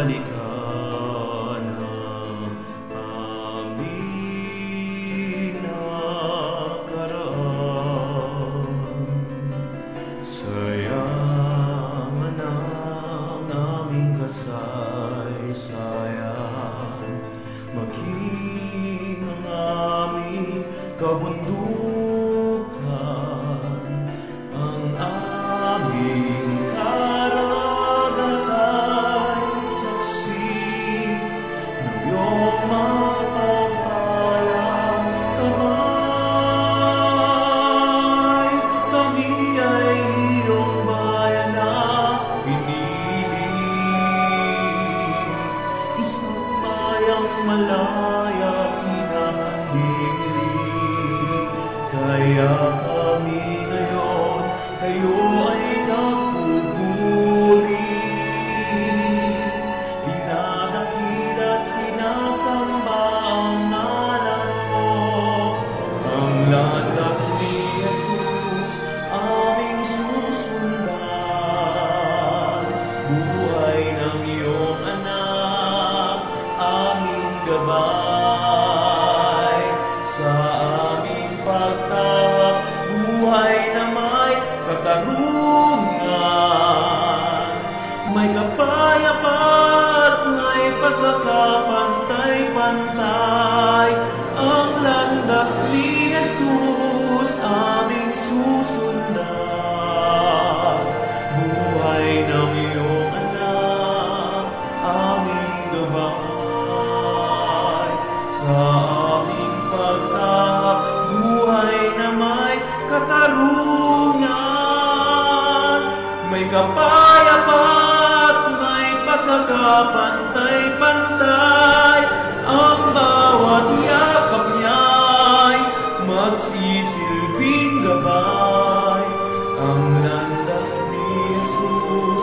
balikan ng aming nakaraan. Sayaman ng aming kasaysayan, maging ang aming kabundukan, Kaya kami ngayon, kayo ay nagpupuri. Dinadakil at sinasamba ang ngalan mo. Ang landas ni Jesus, aming susundan. Buhay ng iyong anak, aming gabay. Pagtahak, buhay na may katarungan. May kapayapat, may pagkakapantay-pantay. Ang landas ni Jesus, aming susundan. Buhay ng iyong anak, aming gabay. Sa May kapayapat, may pagkakapantay-pantay. Ang bawat yakap niya'y magsisilbing gabay. Ang landas ni Jesus,